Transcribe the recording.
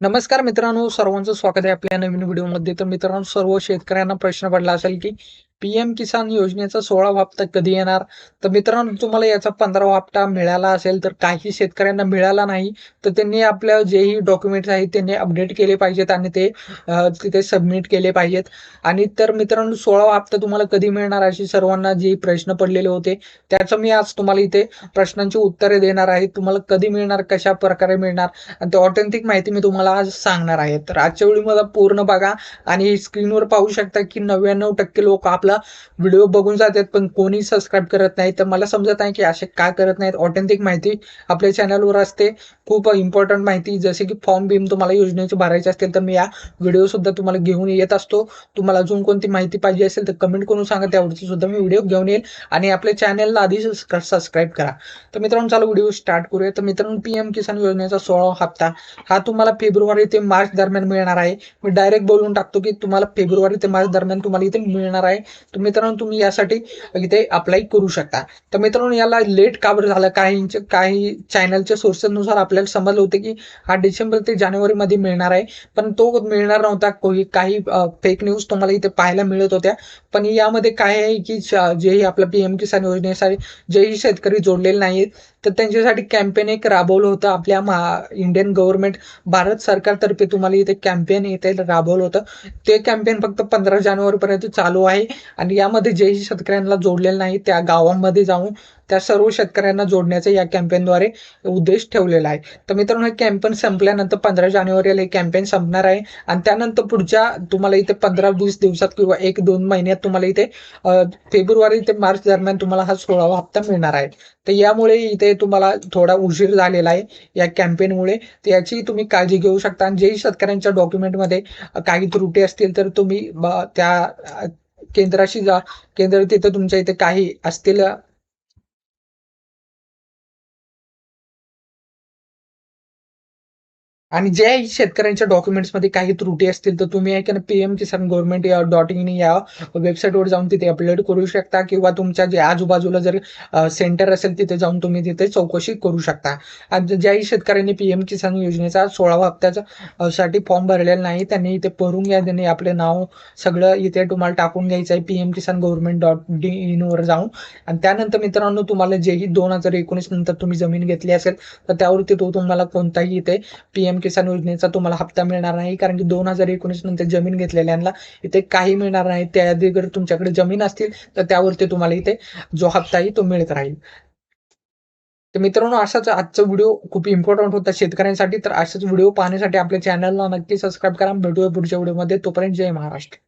नमस्कार मित्रांनो सर्वांचं स्वागत आहे आपल्या नवीन व्हिडिओमध्ये. तर मित्रांनो सर्व शेतकऱ्यांना प्रश्न पडला असेल की पीएम किसान योजनेचा सोळा हप्ता कधी येणार? तर मित्रांनो तुम्हाला याचा पंधरा हप्ता मिळाला असेल तर काही शेतकऱ्यांना मिळाला नाही तर त्यांनी आपल्या जेही डॉक्युमेंट्स आहेत त्यांनी अपडेट केले पाहिजेत आणि ते तिथे सबमिट केले पाहिजेत. आणि तर मित्रांनो सोळा हप्ता तुम्हाला कधी मिळणार अशी सर्वांना जे प्रश्न पडलेले होते त्याचं मी आज तुम्हाला इथे प्रश्नांची उत्तरे देणार आहे. तुम्हाला कधी मिळणार कशा प्रकारे मिळणार आणि ते ऑथेंटिक माहिती मी तुम्हाला आज सांगणार आहे. तर आजच्या वेळी मला पूर्ण बघा आणि स्क्रीनवर पाहू शकता की नव्याण्णव टक्के लोक आपला व्हिडिओ बघून जातात पण कोणी सबस्क्राईब करत नाही. तर मला समजत नाही की असे का करत नाहीत. ऑथेंटिक माहिती आपल्या चॅनलवर असते. खूप इम्पॉर्टंट माहिती. जसे की फॉर्म बिम तुम्हाला योजनेचे भरायचे असतील तर मी या व्हिडिओ सुद्धा तुम्हाला घेऊन येत असतो. तुम्हाला अजून कोणती माहिती पाहिजे असेल तर कमेंट करून सांगा. त्यावरती सुद्धा मी व्हिडिओ घेऊन येईल. आणि आपल्या चॅनलला आधी सबस्क्राईब करा. तर मित्रांनो चालू व्हिडिओ स्टार्ट करूया. तर मित्रांनो पीएम किसान योजनेचा सोळा हप्ता हा तुम्हाला फेब्रुवारी ते मार्च दरम्यान मिळणार आहे. मी डायरेक्ट बोलून टाकतो की तुम्हाला फेब्रुवारी ते मार्च दरम्यान तुम्हाला इथे मिळणार आहे. तर मित्रांनो तुम्ही यासाठी इथे अप्लाय करू शकता. तर मित्रांनो याला लेट का बरं झालं? काहींचे काही चॅनलच्या सोर्सेसनुसार आपल्याला समजलं होतं की हा डिसेंबर ते जानेवारीमध्ये मिळणार आहे. पण तो मिळणार नव्हता. काही फेक न्यूज तुम्हाला इथे पाहायला मिळत होत्या. पण यामध्ये काय आहे की जेही आपलं पी एम किसान योजनेसाठी जेही शेतकरी जोडलेले नाहीत तर त्यांच्यासाठी कॅम्पेन एक राबवलं होतं. आपल्या महा इंडियन गव्हर्नमेंट भारत सरकारतर्फे तुम्हाला इथे कॅम्पेन इथे राबवलं होतं. ते कॅम्पेन फक्त पंधरा जानेवारीपर्यंत चालू आहे. आणि यामध्ये जेही शेतकऱ्यांना जोडलेलं नाही त्या गावांमध्ये जाऊन त्या सर्व शेतकऱ्यांना जोडण्याचा या कॅम्पेनद्वारे उद्देश ठेवलेला आहे. तर मित्रांनो हे कॅम्पेन संपल्यानंतर पंधरा जानेवारीला हे कॅम्पेन संपणार आहे. आणि त्यानंतर पुढच्या तुम्हाला इथे पंधरा वीस दिवसात किंवा एक दोन महिन्यात तुम्हाला इथे फेब्रुवारी ते मार्च दरम्यान तुम्हाला हा सोळावा हप्ता मिळणार आहे. तर यामुळे इथे तुम्हाला थोडा उशीर झालेला आहे या कॅम्पेनमुळे तर याची तुम्ही काळजी घेऊ शकता. आणि जेही शेतकऱ्यांच्या डॉक्युमेंटमध्ये काही त्रुटी असतील तर तुम्ही ब- त्या केंद्राशी जा. केंद्र तिथे तुमच्या इथे काही असतील आणि जे शेतकऱ्यांच्या डॉक्युमेंट्समध्ये काही त्रुटी असतील तर तुम्ही आहे की पीएम किसान गव्हर्नमेंट या डॉट इन या वेबसाईटवर जाऊन तिथे अपलोड करू शकता. किंवा तुमच्या जे आजूबाजूला जर सेंटर असेल तिथे जाऊन तुम्ही तिथे चौकशी करू शकता. आणि ज्याही शेतकऱ्यांनी पीएम किसान योजनेचा सोळावा हप्त्याचा साठी फॉर्म भरलेला नाही त्यांनी इथे भरून घ्या त्यांनी आपले नाव सगळं इथे तुम्हाला टाकून घ्यायचं आहे P M Kisan government dot D इनवर जाऊन. आणि त्यानंतर मित्रांनो तुम्हाला जेही दोन हजार एकोणीस नंतर तुम्ही जमीन घेतली असेल तर त्यावरती तो तुम्हाला कोणताही इथे पी पीएम किसान योजनेचा तुम्हाला हप्ता मिळणार नाही कारण की दोन हजार एकोणीस नंतर जमीन घेतलेल्यांना इथे काही मिळणार नाही. त्या जर तुमच्याकडे जमीन असतील तर त्यावरती तुम्हाला इथे जो हप्ता आहे तो मिळत राहील. तर मित्रांनो असाच आजचा व्हिडिओ खूप इम्पॉर्टंट होता शेतकऱ्यांसाठी. तर असाच व्हिडिओ पाहण्यासाठी आपल्या चॅनलला नक्की सबस्क्राईब करा. भेटूया पुढच्या व्हिडिओमध्ये. तोपर्यंत जय महाराष्ट्र.